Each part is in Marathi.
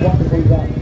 मला सातारा हिल हा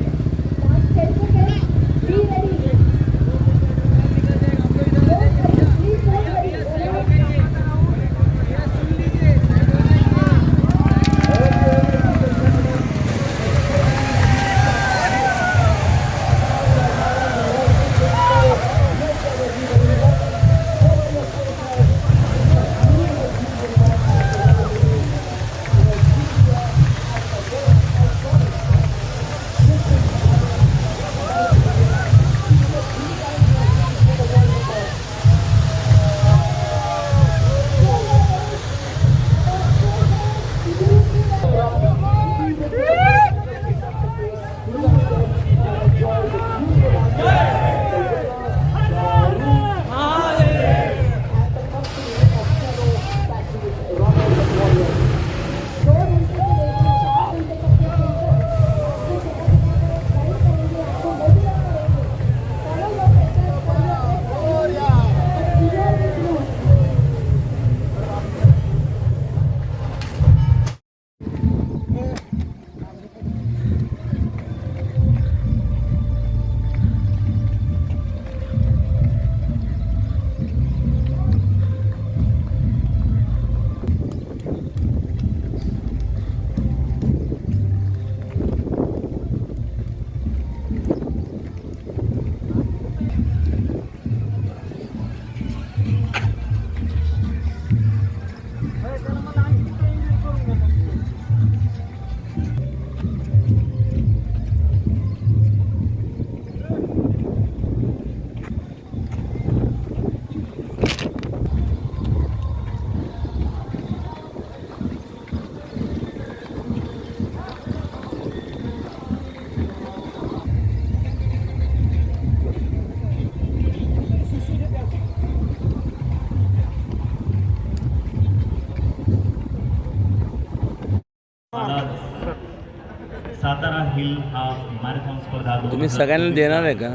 तुम्ही सगळ्यांना देणार आहे का?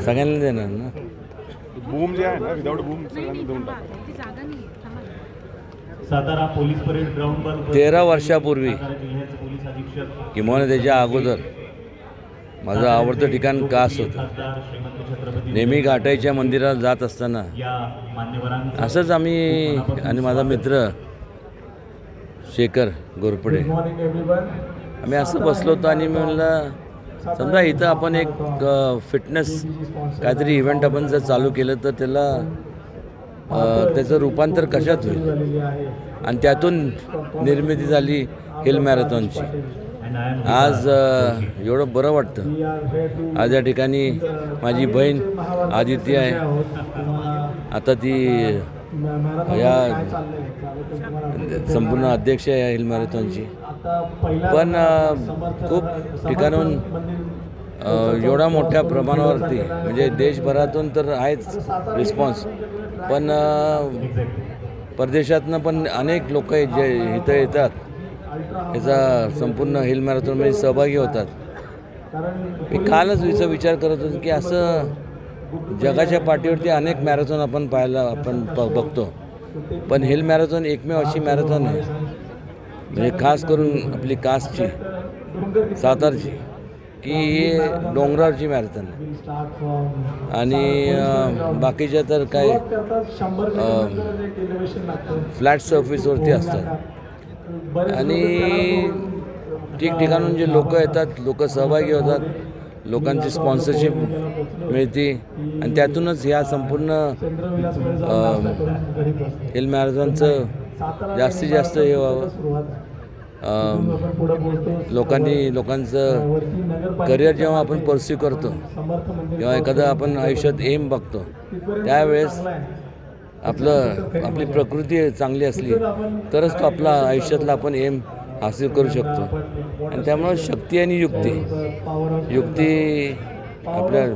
सगळ्यांना देणार ना? बूम जे आहे ना विदाऊट बूम सगळ्यांना देऊन. सातारा पोलीस परेड ग्राउंडवर तेरा वर्षापूर्वी किंवा त्याच्या अगोदर माझं आवडतं ठिकाण कास होतं. नेहमी घाटाईच्या मंदिरात जात असताना. असंच आम्ही आणि माझा मित्र शेखर गोरपडे. आम्ही असं बसलो होतो आणि मी म्हणलं समजा इथं आपण एक फिटनेस काहीतरी इव्हेंट आपण जर चालू केलं तर त्याला त्याचं रूपांतर कशात होईल? आणि त्यातून निर्मिती झाली हिल मॅरेथॉनची. आज एवढं बरं वाटतं. आज या ठिकाणी माझी बहीण आदिती आहे. आता ती या संपूर्ण अध्यक्ष आहे या हिल मॅरेथॉनची. पण खूप ठिकाणून एवढा मोठ्या प्रमाणावरती म्हणजे देशभरातून तर आहेच रिस्पॉन्स. पण परदेशातनं पण अनेक लोक जे इथं येतात याचा संपूर्ण हिल मॅरेथॉनमध्ये सहभागी होतात. मी कालच विचा विचार करत होतो की असं जगाच्या पाठीवरती अनेक मॅरेथॉन आपण पाहायला आपण ब बघतो. पण हिल मॅरेथॉन एकमेव अशी मॅरेथॉन आहे. म्हणजे खास करून आपली कासची सातारची की ही डोंगरावरची मॅरेथॉन आहे. आणि बाकीच्या तर काय फ्लॅट सर्फिसवरती असतात. आणि ठिकठिकाणून जे लोक येतात लोक सहभागी होतात लोकांची स्पॉन्सरशिप मिळते. आणि त्यातूनच ह्या संपूर्ण हिल मॅरेथॉनचं जास्तीत जास्त हे व्हावं. लोकांनी लोकांचं करिअर जेव्हा आपण परस्यू करतो किंवा एखादं आपण आयुष्यात एम बघतो त्यावेळेस आपलं आपली प्रकृती चांगली असली तरच तो आपला आयुष्यातला आपण एम हासिल करू शकतो. आणि त्यामुळं शक्ती आणि युक्ती. युक्ती आपल्या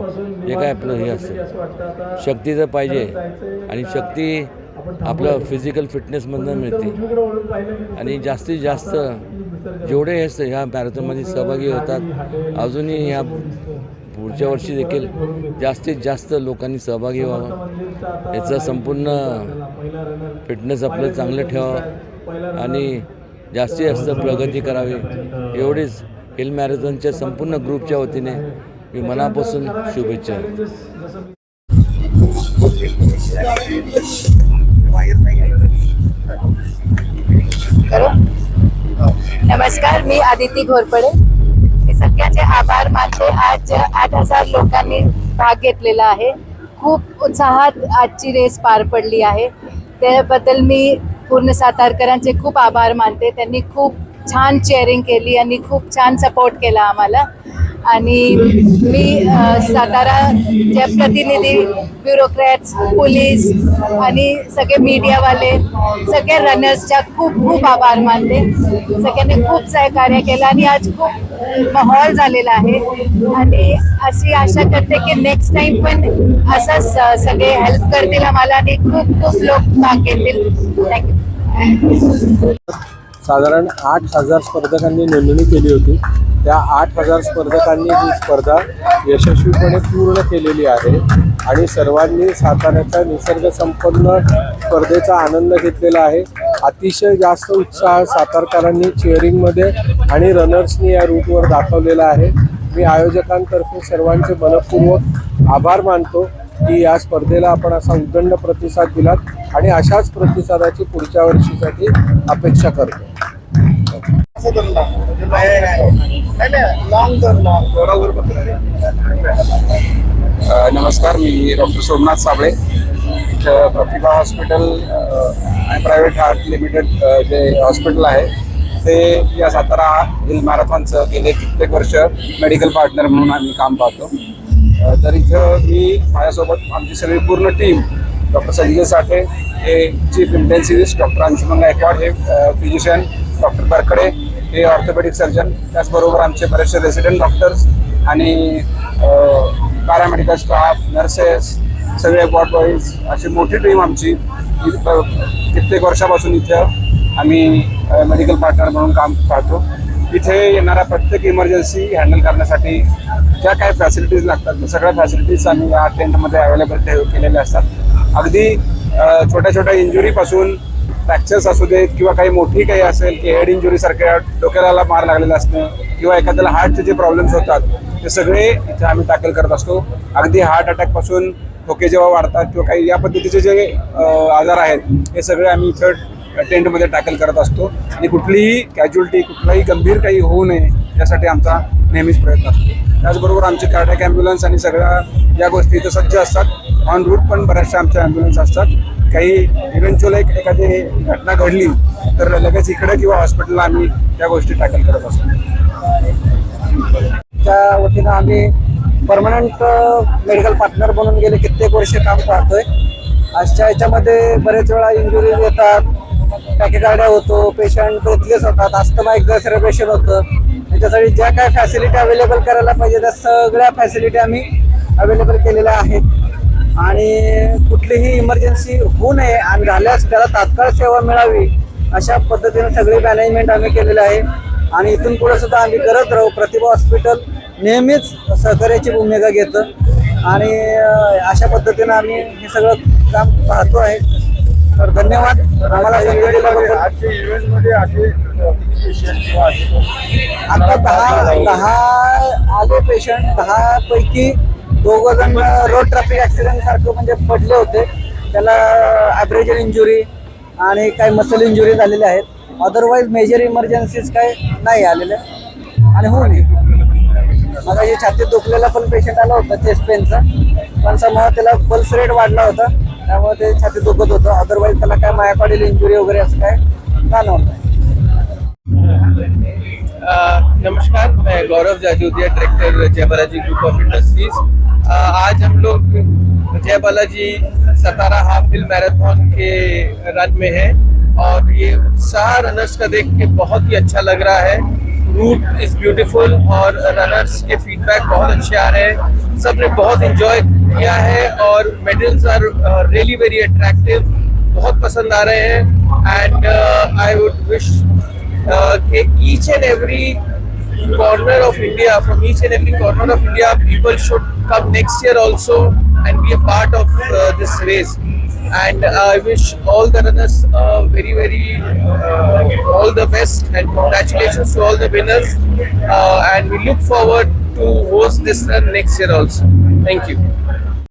जे काय आपलं हे असतं. शक्ती जर पाहिजे. आणि शक्ती आपलं फिजिकल फिटनेसमधनं मिळते. आणि जास्तीत जास्त जेवढे हे स- ह्या मॅरेथॉनमध्ये सहभागी होतात. अजूनही ह्या पुढच्या वर्षी देखील जास्तीत जास्त लोकांनी सहभागी व्हावं. याचं संपूर्ण फिटनेस आपलं चांगलं ठेवावं. आणि जास्तीत जास्त प्रगती करावी. एवढीच हिल मॅरेथॉनच्या संपूर्ण ग्रुपच्या वतीने मी मनापासून शुभेच्छा नमस्कार मी आदिती घोरपडे. मी सगळ्यांचे आभार मानते. आज आठ हजार लोकांनी भाग घेतलेला आहे. खूप उत्साहात आजची रेस पार पडली आहे. त्याबद्दल मी पूर्ण सातारकरांचे खूप आभार मानते. त्यांनी खूप छान चेअरिंग केली आणि खूप छान सपोर्ट केला आम्हाला. आणि मी साताराच्या प्रतिनिधी ब्युरोक्रॅट्स पोलीस आणि सगळे मीडियावाले सगळे रनर्सच्या खूप खूप आभार मानते. सगळ्यांनी खूप सहकार्य केलं आणि आज खूप माहोल झालेला आहे. आणि अशी आशा करते की नेक्स्ट टाइम पण असंच स- सगळे हेल्प करतील आम्हाला आणि खूप खूप लोक भाग घेतील. थँक्यू साधारण आठ हजार स्पर्धकांनी नोंदणी केली होती. त्या आठ हजार स्पर्धकांनी ही स्पर्धा यशस्वीपणे पूर्ण केलेली आहे आणि सर्वांनी साताऱ्याच्या निसर्गसंपन्न स्पर्धेचा आनंद घेतलेला आहे. अतिशय जास्त उत्साह सातारकरांनी चेअरिंगमध्ये आणि रनर्सनी या रूटवर दाखवलेला आहे. मी आयोजकांतर्फे सर्वांचे मनपूर्वक आभार मानतो की या स्पर्धेला आपण असा उदंड प्रतिसाद दिलात आणि अशाच प्रतिसादाची पुढच्या वर्षीसाठी अपेक्षा करतो. अ, नमस्कार मी डॉक्टर सोमनाथ साबळे. इथं प्रतिभा हॉस्पिटल आणि प्रायव्हेट हार्ट लिमिटेड जे हॉस्पिटल आहे ते या सातारा हिल मॅरेथॉनचं गेले कित्येक वर्ष मेडिकल पार्टनर म्हणून आम्ही काम पाहतो. तर इथं मी माझ्यासोबत आमची सगळी पूर्ण टीम डॉक्टर संजय साठे हे chief intensivist doctor Anshuman Gaikwad हे फिजिशियन डॉक्टर बरकडे हे ऑर्थोपेडिक सर्जन त्याचबरोबर आमचे बरेचसे रेसिडेंट डॉक्टर्स आणि पॅरामेडिकल स्टाफ नर्सेस सगळे वॉर्ड बॉईज अशी मोठी टीम आमची. कित्येक वर्षापासून इथं आम्ही मेडिकल पार्टनर म्हणून काम पाहतो. इथे येणाऱ्या प्रत्येक इमर्जन्सी हँडल करण्यासाठी ज्या काय फॅसिलिटीज लागतात त्या सगळ्या फॅसिलिटीज आम्ही या टेंटमध्ये अवेलेबल ठेव केलेल्या असतात. अगदी छोट्या छोट्या इंजुरीपासून फ्रॅक्चर्स असू देत किंवा काही मोठी काही असेल की हेड इंजुरी सारख्या डोक्याला मार लागलेला असणं किंवा एखाद्याला हार्टचे जे प्रॉब्लेम्स होतात ते सगळे इथे आम्ही टॅकल करत असतो. अगदी हार्ट अटॅकपासून ठोके जेव्हा वाढतात किंवा काही या पद्धतीचे जे आजार आहेत हे सगळे आम्ही इथं टेंटमध्ये टॅकल करत असतो. आणि कुठलीही कॅज्युअलिटी कुठलाही गंभीर काही होऊ नये यासाठी आमचा नेहमीच प्रयत्न असतो. त्याचबरोबर आमचे कार्डॅक ॲम्ब्युलन्स आणि सगळ्या या गोष्टी इथं सज्ज असतात. ऑन रूट पण बऱ्याचशा आमच्या ॲम्ब्युलन्स असतात. काही इव्हेंच्युअल एक एखादी घटना घडली तर लगेच इकडे किंवा हॉस्पिटलला आम्ही त्या गोष्टी टॅकल करत असतो. त्या वतीनं आम्ही परमनंट मेडिकल पार्टनर बनून गेले. कित्येक वर्ष काम पाहतोय. आजच्या याच्यामध्ये बरेच वेळा इंजुरीज येतात. टॅकेकार्डिया होतो पेशंट ब्रेथलेस होतात. अस्थमा एक्झासरेबेशन होतं. त्याच्यासाठी ज्या काय फॅसिलिटी अवेलेबल करायला पाहिजे त्या सगळ्या फॅसिलिटी आम्ही अवेलेबल केलेल्या आहेत. आणि कुठलीही इमर्जन्सी होऊ नये आणि झाल्यास त्याला तात्काळ सेवा मिळावी अशा पद्धतीने सगळी मॅनेजमेंट आम्ही केलेलं आहे. आणि इथून पुढे सुद्धा आम्ही करत राहू. प्रतिभा हॉस्पिटल नेहमीच सहकार्याची भूमिका घेतं. आणि अशा पद्धतीनं आम्ही हे सगळं काम पाहतो आहे. तर धन्यवाद. आम्हाला आजच्या इव्हेंटमध्ये असे आता दहा दहा आले पेशंट दहा पैकी दोघ जण रोड ट्रॅफिक ऍक्सिडेंट सारखं म्हणजे पडले होते. त्याला ॲब्रेजन इंजुरी आणि काही मसल इंजुरी झालेल्या आहेत. अदरवाईज मेजर इमर्जन्सीज काय नाही आलेल्या आणि होऊ नये मग हे छातीत दुखलेला पण पेशंट आला होता चेस्ट पेनचा पण समोर त्याला पल्स रेट वाढला होता. त्यामुळे ते छातीत दुखत होतं. अदरवाईज त्याला काय मायापाडील इंजुरी वगैरे असं काय जाणवत नाही. नमस्कार मैं Gaurav Jajodia director Jai Balaji group of industries आज हम लोग Jai Balaji Satara half hill marathon के रन में हैं और ये उत्साह रनर्स का देख के बहुत ही अच्छा लग रहा है। रूट इज़ ब्यूटीफुल और रनर्स के फीडबैक बहुत अच्छे आ रहे हैं। सबने बहुत इंजॉय किया है और medals are really very attractive बहुत पसंद आ रहे हैं। And I would wish uh, each and every corner of India, from each and every corner of India, people should come next year also and be a part of uh, this race. and I wish all the runners uh, very very uh, all the best and congratulations to all the winners uh, and we look forward to host this run next year also. Thank you.